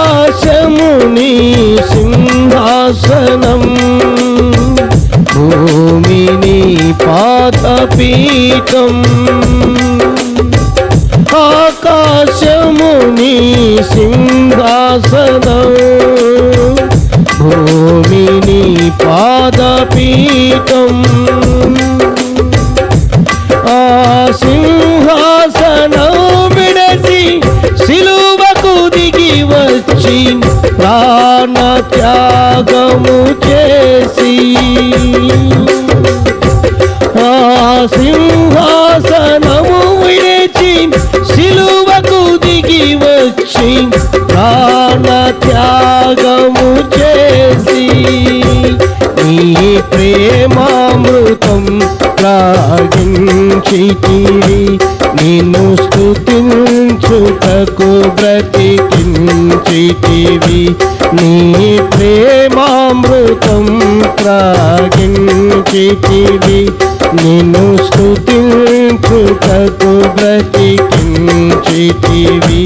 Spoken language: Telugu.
ఆకాశముని సింహాసనం భూమిని పాతపీఠం ఆకాశముని సింహాసనం భూమిని పాద చేసి ప్రాణ త్యాగము చేసి. ఆ సింహాసనము విడిచి సిలువకు దిగి వచ్చి ప్రాణ త్యాగము చేసి. నీ ప్రేమామృతం త్రాగించితివి నిన్ను స్తుతించుటకు బ్రతికించితివి. నీ ప్రేమామృతం త్రాగించితివి. నిన్ను స్తుతించుటకు బ్రతికించితివి.